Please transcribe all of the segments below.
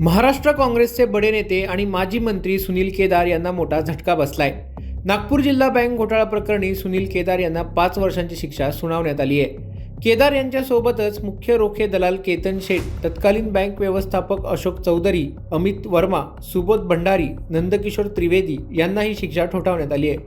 महाराष्ट्र काँग्रेसचे बडे नेते आणि माजी मंत्री सुनील केदार यांना मोठा झटका बसलाय. नागपूर जिल्हा बँक घोटाळा प्रकरणी सुनील केदार यांना पाच वर्षांची शिक्षा सुनावण्यात आली आहे. केदार यांच्यासोबतच मुख्य रोखे दलाल केतन शेठ तत्कालीन बँक व्यवस्थापक अशोक चौधरी अमित वर्मा सुबोध भंडारी नंदकिशोर त्रिवेदी यांनाही शिक्षा ठोठावण्यात आली आहे.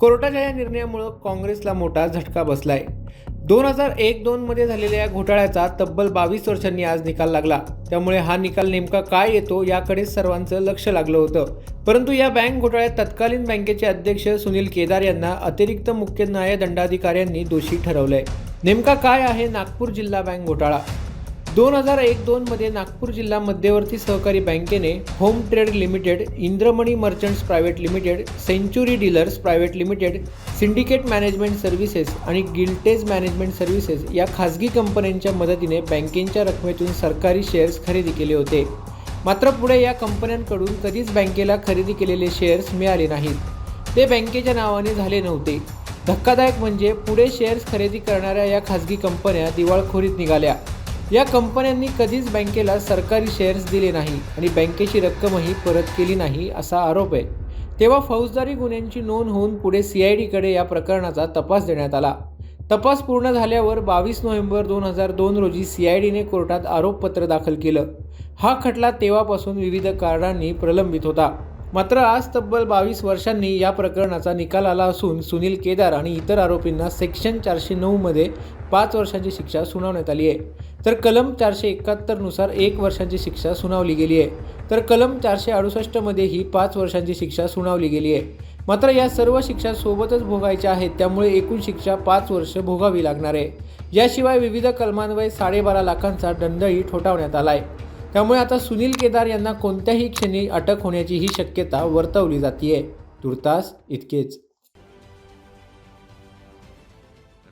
कोर्टाच्या या निर्णयामुळं काँग्रेसला मोठा झटका बसलाय. दोन हजार एक दोनमध्ये झालेल्या या घोटाळ्याचा तब्बल बावीस वर्षांनी आज निकाल लागला. त्यामुळे हा निकाल नेमका काय येतो याकडे सर्वांचं लक्ष लागलं होतं. परंतु या बँक घोटाळ्यात तत्कालीन बँकेचे अध्यक्ष सुनील केदार यांना अतिरिक्त मुख्य न्याय दंडाधिकाऱ्यांनी दोषी ठरवलंय. नेमका काय आहे नागपूर जिल्हा बँक घोटाळा? दोन हजार एक दोनमध्ये नागपूर जिल्हा मध्यवर्ती सहकारी बँकेने home trade limited Indramani merchants private limited century dealers private limited syndicate management services आणि गिल्टेज मॅनेजमेंट सर्व्हिसेस या खाजगी कंपन्यांच्या मदतीने बँकेच्या रकमेतून सरकारी शेअर्स खरेदी केले होते. मात्र पुढे या कंपन्यांकडून कधीच बँकेला खरेदी केलेले शेअर्स मिळाले नाहीत. ते बँकेच्या नावाने झाले नव्हते. धक्कादायक म्हणजे पुढे शेअर्स खरेदी करणाऱ्या या खाजगी कंपन्या दिवाळखोरीत निघाल्या. या कंपन्यांनी कधीच बँकेला सरकारी शेअर्स दिले नाही आणि बँकेची रक्कमही परत केली नाही असा आरोप आहे. तेव्हा फौजदारी गुन्ह्यांची नोंद होऊन पुढे सी आय डीकडे या प्रकरणाचा तपास देण्यात आला. तपास पूर्ण झाल्यावर बावीस नोव्हेंबर दोन हजार दोन रोजी सी आय डीने कोर्टात आरोपपत्र दाखल केलं. हा खटला तेव्हापासून विविध कारणांनी प्रलंबित होता. मात्र आज तब्बल बावीस वर्षांनी या प्रकरणाचा निकाल आला असून सुनील केदार आणि इतर आरोपींना सेक्शन चारशे नऊमध्ये पाच वर्षांची शिक्षा सुनावण्यात आली आहे. तर कलम चारशे एकाहत्तरनुसार एक वर्षांची शिक्षा सुनावली गेली आहे. तर कलम चारशे अडुसष्टमध्ये ही पाच वर्षांची शिक्षा सुनावली गेली आहे. मात्र या सर्व शिक्षा सोबतच भोगायच्या आहेत त्यामुळे एकूण शिक्षा पाच वर्ष भोगावी लागणार आहे. याशिवाय विविध कलमान्वये साडेबारा लाखांचा दंडही ठोठावण्यात आला आहे त्यामुळे आता सुनील केदार यांना कोणत्याही क्षणी अटक होण्याची ही शक्यता वर्तवली जाते तुर्तास इतकेच.